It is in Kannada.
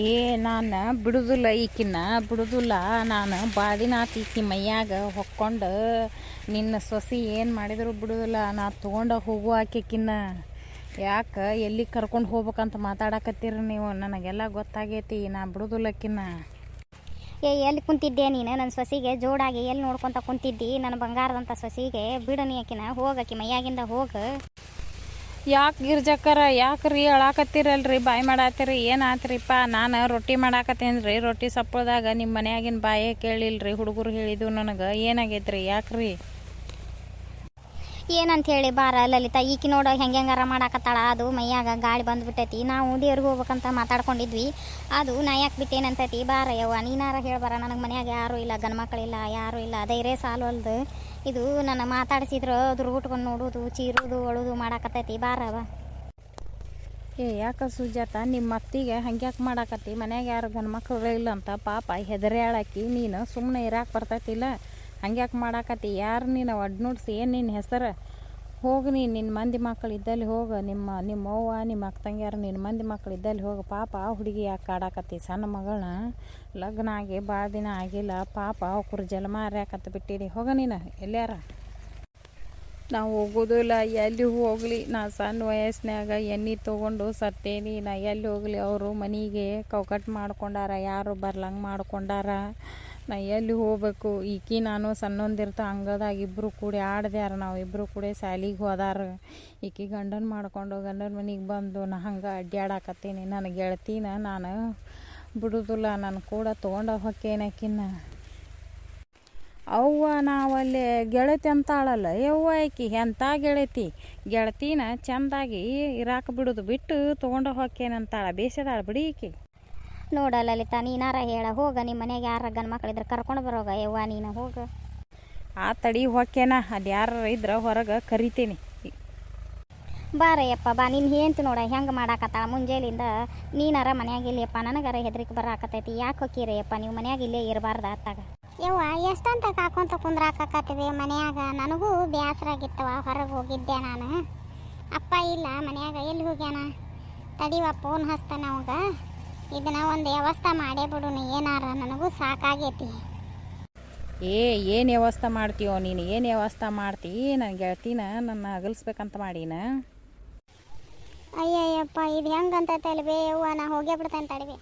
ಏ, ನಾನು ಬಿಡುದಿಲ್ಲ ಈಕಿನ್ನ, ಬಿಡುದಿಲ್ಲ. ನಾನು ಬಾಡಿನಾಥ ಈಕಿ ಮೈಯಾಗ ಹೊಕ್ಕೊಂಡು ನಿನ್ನ ಸೊಸಿ ಏನು ಮಾಡಿದರೂ ಬಿಡುದಿಲ್ಲ. ನಾ ತೊಗೊಂಡು ಹೋಗು ಆಕಿಕಿನ್ನ ಯಾಕೆ, ಎಲ್ಲಿ ಕರ್ಕೊಂಡು ಹೋಗ್ಬೇಕಂತ ಮಾತಾಡಕತ್ತೀರಿ ನೀವು? ನನಗೆಲ್ಲ ಗೊತ್ತಾಗೈತಿ, ನಾ ಬಿಡುದಿಲ್ಲಕ್ಕಿನ್ನ ಏ, ಎಲ್ಲಿ ಕುಂತಿದ್ದೆ ನೀನು? ನನ್ನ ಸೊಸಿಗೆ ಜೋಡಾಗಿ ಎಲ್ಲಿ ನೋಡ್ಕೊತ ಕುಂತಿದ್ದಿ? ನನ್ನ ಬಂಗಾರದಂಥ ಸೊಸಿಗೆ ಬಿಡು ನೀ ಆಕಿನ. ಹೋಗಕ್ಕೆ ಮೈಯಾಗಿಂದ ಹೋಗ. ಯಾಕೆ ಗಿರ್ಜಕ್ಕರ ರೀ ಅಳಾಕತ್ತೀರಲ್ರಿ? ಬಾಯಿ ಮಾಡತ್ತೀರಿ, ಏನು ಆತ್ರಿಪ್ಪ ನಾನು ರೊಟ್ಟಿ ಮಾಡಾಕತ್ತೇನೆ ರೀ ರೊಟ್ಟಿ ಸಪ್ಪಳದಾಗ ನಿಮ್ಮ ಮನ್ಯಾಗಿನ ಬಾಯೇ ಕೇಳಿಲ್ರಿ, ಹುಡುಗರು ಹೇಳಿದ್ದು ನನಗೆ. ಏನಾಗೈತ್ರಿ? ಯಾಕ್ರಿ? ಏನಂತ ಹೇಳಿ ಬಾರ ಲಲಿತಾ, ಈಕಿ ನೋಡು ಹೆಂಗೆ ಹೆಂಗಾರ ಮಾಡಾಕತ್ತಾಳ. ಅದು ಮೈಯಾಗ ಗಾಳಿ ಬಂದ್ಬಿಟ್ಟೈತಿ. ನಾವು ದೇವ್ರಿಗೆ ಹೋಗ್ಬೇಕಂತ ಮಾತಾಡ್ಕೊಂಡಿದ್ವಿ. ಅದು ನಾ ಯಾಕೆ ಬಿಟ್ಟೇನಂತೈತಿ? ಬಾರ ಯವ್ವ, ನೀನಾರ ಹೇಳ್ಬಾರ. ನನಗೆ ಮನ್ಯಾಗ ಯಾರೂ ಇಲ್ಲ ಗಂಡು ಮಕ್ಕಳಿಲ್ಲ ಯಾರೂ ಇಲ್ಲ. ಧೈರ್ಯ ಸಾಲು ಅಲ್ದು. ಇದು ನನ್ನ ಮಾತಾಡಿಸಿದ್ರು, ಅದ್ರ ಉಟ್ಕೊಂಡು ನೋಡೋದು, ಚೀರೋದು, ಒಳೋದು ಮಾಡಾಕತ್ತೈತಿ. ಬಾರವ ಏ, ಯಾಕ ಸುಜಾತ? ನಿಮ್ಮ ಅತ್ತಿಗೆ ಹಂಗ್ಯಾಕೆ ಮಾಡಾಕತ್ತಿ? ಮನ್ಯಾಗ ಯಾರು ಗಂಡು ಮಕ್ಳು ಇಲ್ಲ ಅಂತ ಪಾಪ ಹೆದರ್ಯಾಳಾಕಿ ನೀನು ಸುಮ್ಮನೆ ಇರಾಕೆ ಬರ್ತೈತಿಲ್ಲ. ಹಂಗ್ಯಾಕೆ ಮಾಡಾಕತ್ತಿ? ಯಾರು ನೀನು ಒಡ್ನುಡ್ಸಿ ಏನು ನಿನ್ನ ಹೆಸರು? ಹೋಗಿ ನೀನು ನಿನ್ನ ಮಂದಿ ಮಕ್ಕಳು ಇದ್ದಲ್ಲಿ ಹೋಗು. ನಿಮ್ಮ ನಿಮ್ಮ ಅವ್ವ, ನಿಮ್ಮ ಅಕ್ಕ ತಂಗಿಯಾರು ನಿನ್ನ ಮಂದಿ ಮಕ್ಕಳು ಇದ್ದಲ್ಲಿ ಹೋಗ. ಪಾಪ ಆ ಹುಡುಗಿ ಯಾಕೆ ಕಾಡಾಕತ್ತಿ ಸಣ್ಣ ಮಗಳನ್ನ ಲಗ್ನ ಆಗಿ ಭಾಳ ದಿನ ಆಗಿಲ್ಲ. ಪಾಪ ಅವ್ರ ಜನ್ಮ ಹರ್ಯಾಕತ್ತ ಬಿಟ್ಟಿರಿ ಹೋಗ ನೀನು ಎಲ್ಲ್ಯಾರ ನಾವು ಹೋಗೋದಿಲ್ಲ ಎಲ್ಲಿ ಹೋಗಲಿ? ನಾ ಸಣ್ಣ ವಯಸ್ಸಿನಾಗ ಎಣ್ಣೆ ತೊಗೊಂಡು ಸತ್ತೇನಿ. ನಾ ಎಲ್ಲಿ ಹೋಗಲಿ? ಅವರು ಮನೆಗೆ ಕೌಕಟ್ ಮಾಡ್ಕೊಂಡಾರ. ಯಾರು ಬರ್ಲಂಗೆ ಮಾಡ್ಕೊಂಡಾರ? ನಾ ಎಲ್ಲಿ ಹೋಗ್ಬೇಕು? ಈಕಿ ನಾನು ಸಣ್ಣೊಂದಿರ್ತ ಅಂಗದಾಗ ಇಬ್ಬರು ಕೂಡಿ ಆಡ್ದ್ಯಾರ ನಾವು ಇಬ್ಬರು ಕೂಡಿ ಶಾಲಿಗೆ ಹೋದಾರ. ಈಕಿ ಗಂಡನ ಮಾಡ್ಕೊಂಡು ಗಂಡನ ಮನೆಗೆ ಬಂದು ನಾ ಹಂಗೆ ಅಡ್ಡಾಡಕತ್ತೀನಿ ನನ್ನ ಗೆಳತಿನ ನಾನು ಬಿಡುದಿಲ್ಲ, ನಾನು ಕೂಡ ತೊಗೊಂಡು ಹೊಕ್ಕೇನಕಿನ್ನ ಅವ್ವ ನಾವಲ್ಲಿ ಗೆಳತಿ ಅಂತಾಳಲ್ಲ, ಯವ್ವ ಆಕಿ? ಎಂಥ ಗೆಳತಿ? ಗೆಳತಿನ ಚಂದಾಗಿ ಇರಾಕ ಬಿಡುದು ಬಿಟ್ಟು ತೊಗೊಂಡು ಹೊಕ್ಕೇನಂತಾಳ ಬೇಸದಾಳ ಬಿಡಿ ಈಕಿ. ನೋಡ ಲಲಿತಾ ನೀನಾರ ಹೇಳ ಹೋಗ ನಿಮ್ಮ ಮನೆಗೆ ಯಾರ ಗಂಡು ಮಕ್ಕಳಿದ್ರೆ ಕರ್ಕೊಂಡು ಬರೋಗ ಯವ್ವ ನೀನು ಹೋಗ. ಆ ತಡಿ ಹೊಕ್ಕೇನ ಅಲ್ಲಿ ಯಾರು ಇದ್ರೆ ಹೊರಗೆ ಕರಿತೀನಿ. ಬಾರಯ್ಯಪ್ಪ ಬಾ ನೀನು ಹೆಂಡ್ತಿ ನೋಡ ಹೆಂಗೆ ಮಾಡಾಕತ್ತಾಳ ಮುಂಜಾನೆಯಿಂದ ನೀನಾರ ಮನ್ಯಾಗ ಇಲ್ಲಿಯಪ್ಪ ನನಗಾರ ಹೆದರಿಕೆ ಬರಾಕತೈತಿ ಯಾಕೆ ಹೊಕ್ಕೀರಯ್ಯಪ್ಪ ನೀವು ಮನ್ಯಾಗ ಇಲ್ಲೇ ಇರಬಾರ್ದ ಅತ್ತಾಗ ಯವ್ವ ಎಷ್ಟಂತ ಕಾಕೊಂತ ಕುಂದ್ರಾಕತ್ತೀವಿ ಮನ್ಯಾಗ? ನನಗೂ ಬೇಸರಾಗಿತ್ತವ ಹೊರಗೆ ಹೋಗಿದ್ದೆ ನಾನು. ಅಪ್ಪ ಇಲ್ಲ ಮನ್ಯಾಗ ಎಲ್ಲಿ ಹೋಗ್ಯಾನ? ತಡಿವ ಫೋನ್ ಹಚ್ತಾನ ಅವಾಗ. ಇದನ್ನ ಒಂದು ವ್ಯವಸ್ಥೆ ಮಾಡೇ ಬಿಡು ಏನಾರ ನನಗೂ ಸಾಕಾಗೈತಿ. ಏ ಏನು ವ್ಯವಸ್ಥೆ ಮಾಡ್ತೀಯೋ ನೀನು? ಏನು ವ್ಯವಸ್ಥೆ ಮಾಡ್ತಿ? ನನ್ನ ಗೆಳತಿನ ನನ್ನ ಅಗಲ್ಸ್ಬೇಕಂತ ಮಾಡೀನ? ಅಯ್ಯಯ್ಯಪ್ಪ ಇದು ಹೆಂಗಂತ ತಲ್ಬೇ ಯವ್ವ ನಾ ಹೋಗೇ ಬಿಡ್ತೇನೆ ತಡಿವೆ.